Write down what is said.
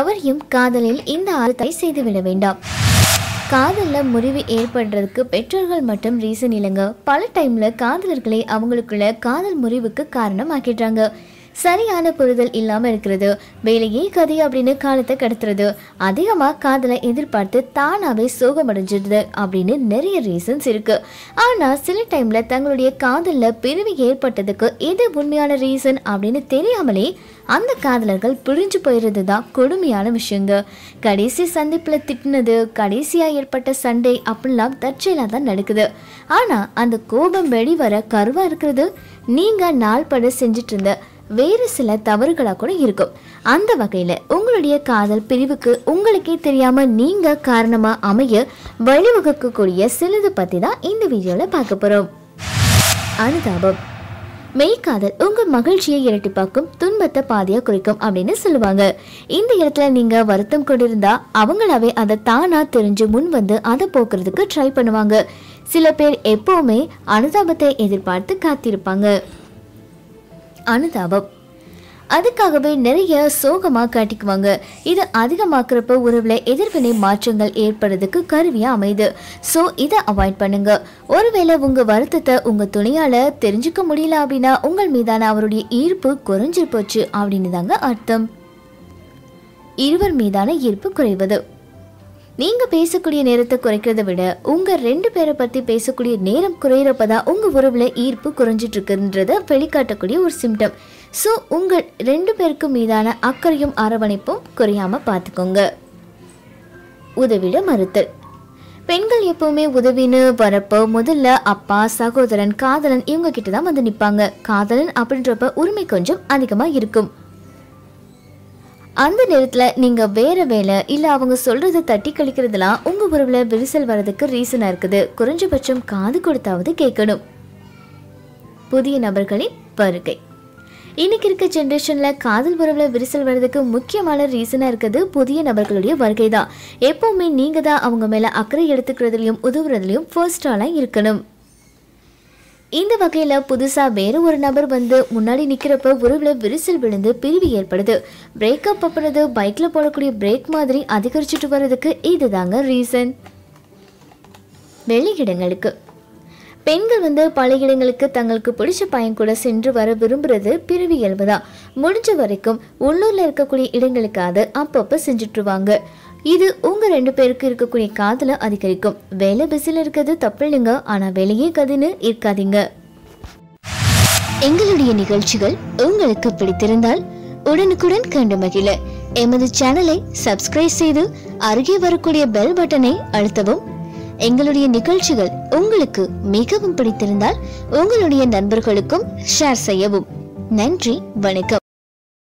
தவறையும் காதலில் இந்த ஆழ்த்தை செய்துவிட வேண்டாம். காதல்ல முறிவு ஏற்படுறதுக்கு பெற்றோர்கள் மட்டும் ரீசன் இல்லைங்க. பல டைம்ல காதலர்களை அவங்களுக்குள்ள காதல் முறிவுக்கு காரணம் ஆக்கிடுறாங்க சரியான புரிதல் இல்லாமல் இருக்கிறது. வேலையே கதை அப்படின்னு காலத்தை கடத்துறது. அதிகமாக காதலை எதிர்பார்த்து தானாகவே சோகமடைஞ்சிடுது அப்படின்னு நிறைய ரீசன்ஸ் இருக்கு. ஆனால் சில டைமில் தங்களுடைய காதலில் பிரிவு ஏற்பட்டதுக்கு எது உண்மையான ரீசன் அப்படின்னு தெரியாமலே அந்த காதலர்கள் பிரிஞ்சு போயிடுறது தான் கொடுமையான விஷயங்க. கடைசி சந்திப்பில் திட்டினது கடைசியாக ஏற்பட்ட சண்டை அப்படிலாம் தற்செயலாக தான் நடக்குது. ஆனால் அந்த கோபம் வெளிவர கருவாக இருக்கிறது. நீங்கள் நாள்பட செஞ்சுட்டு இருந்த வேறு சில தவறுகளாக கூட இருக்கும். அந்த வகையில் உங்களுடைய காதல் பிரிவுக்கு உங்களுக்கே தெரியாமல் நீங்கள் காரணமாக அமைய வழிவகுக்கக்கூடிய சிலது பற்றி தான் இந்த வீடியோவில் பார்க்க போகிறோம் அனுதாபம் மெய்க்காதல் உங்கள் மகிழ்ச்சியை இரட்டிப்பாக்கும் துன்பத்தை பாதையாக குறைக்கும் அப்படின்னு சொல்லுவாங்க. இந்த இடத்துல நீங்கள் வருத்தம் கொண்டிருந்தா அவங்களாவே அதை தானாக தெரிஞ்சு முன் வந்து அதை போக்குறதுக்கு ட்ரை பண்ணுவாங்க. சில பேர் எப்போவுமே அனுதாபத்தை எதிர்பார்த்து காத்திருப்பாங்க. அனுதாபம். அதுக்காகவே நிறைய சோகமாக காட்டிக்குவாங்க. இது அதிகமாக்குறப்ப உறவில் எதிர்வினை மாற்றங்கள் ஏற்படுறதுக்கு கருவியாக அமையுது. ஸோ இதை அவாய்ட் பண்ணுங்க. ஒருவேளை உங்கள் வருத்தத்தை உங்கள் துணையால் தெரிஞ்சுக்க முடியல அப்படின்னா உங்கள் மீதான அவருடைய ஈர்ப்பு குறைஞ்சு போச்சு அப்படின்னு தாங்க அர்த்தம். இருவர் மீதான ஈர்ப்பு குறைவது. நீங்க பேசக்கூடிய நேரத்தை குறைக்கிறத விட உங்க ரெண்டு பேரை பத்தி பேசக்கூடிய நேரம் குறையிறப்பதான் உங்க உறவுல ஈர்ப்பு குறைஞ்சிட்டு இருக்குன்றத வெளிக்காட்டக்கூடிய ஒரு சிம்டம் ஸோ உங்கள் ரெண்டு பேருக்கும் மீதான அக்கறையும் அரவணைப்பும் குறையாம பார்த்துக்கோங்க உதவிட மறுத்தல். பெண்கள் எப்பவுமே உதவின்னு வரப்போ முதல்ல அப்பா சகோதரன் காதலன் இவங்க கிட்ட தான் வந்து நிற்பாங்க காதலன் அப்படின்றப்ப உரிமை கொஞ்சம் அதிகமாக இருக்கும். அந்த நேரத்தில் நீங்கள் வேற வேலை இல்லை அவங்க சொல்கிறத தட்டி கழிக்கிறதுலாம் உங்கள் உறவில் விரிசல் வர்றதுக்கு ரீசனாக இருக்குது. குறைஞ்சபட்சம் காது கொடுத்தாவது கேட்கணும். புதிய நபர்களின் வருகை. இன்னைக்கு இருக்க ஜென்ரேஷனில் காதல் உறவில் விரிசல் வர்றதுக்கு முக்கியமான ரீசனாக இருக்குது புதிய நபர்களுடைய வருகை தான் எப்போவுமே நீங்கள் தான் அவங்க மேலே அக்கறை எடுத்துக்கிறதுலையும் உதவுறதுலையும் ஃபர்ஸ்ட் ஆளாக இருக்கணும். இந்த வகையில் புதுசாக வேற ஒரு நபர் வந்து முன்னாடி நிற்கிறப்ப உறவில் விரிசல் விழுந்து பிரிவு ஏற்படுது. பிரேக்கப் அப்புறது பைக்கில் போடக்கூடிய பிரேக் மாதிரி அதிகரிச்சுட்டு வர்றதுக்கு இதுதாங்க ரீசன் வெளியிடங்களுக்கு பெண்கள் வந்து பல இடங்களுக்கு தங்களுக்கு பிடிச்ச பையன் கூட சென்று வர விரும்புறது பிரிவு இயல்புதான். முடிஞ்ச வரைக்கும் உள்ளூர்ல இருக்கக்கூடிய இடங்களுக்காவது அப்பப்போ செஞ்சுட்டுருவாங்க இது உங்க ரெண்டு பேருக்கு இருக்கக்கூடிய காதலை அதிகரிக்கும். வேலை பிஸில இருக்கிறது தப்பு இல்லைங்க ஆனா வேலையே கதின்னு இருக்காதீங்க. எங்களுடைய நிகழ்ச்சிகள் உங்களுக்கு பிடித்திருந்தால் உடனுக்குடன் கண்டு மகிழ. எமது சேனலை சப்ஸ்கிரைப் செய்து அருகே வரக்கூடிய பெல் பட்டனை அழுத்தவும். எங்களுடைய நிகழ்ச்சிகள் உங்களுக்கு மிகவும் பிடித்திருந்தால் உங்களுடைய நண்பர்களுக்கும் ஷேர் செய்யவும். நன்றி வணக்கம்.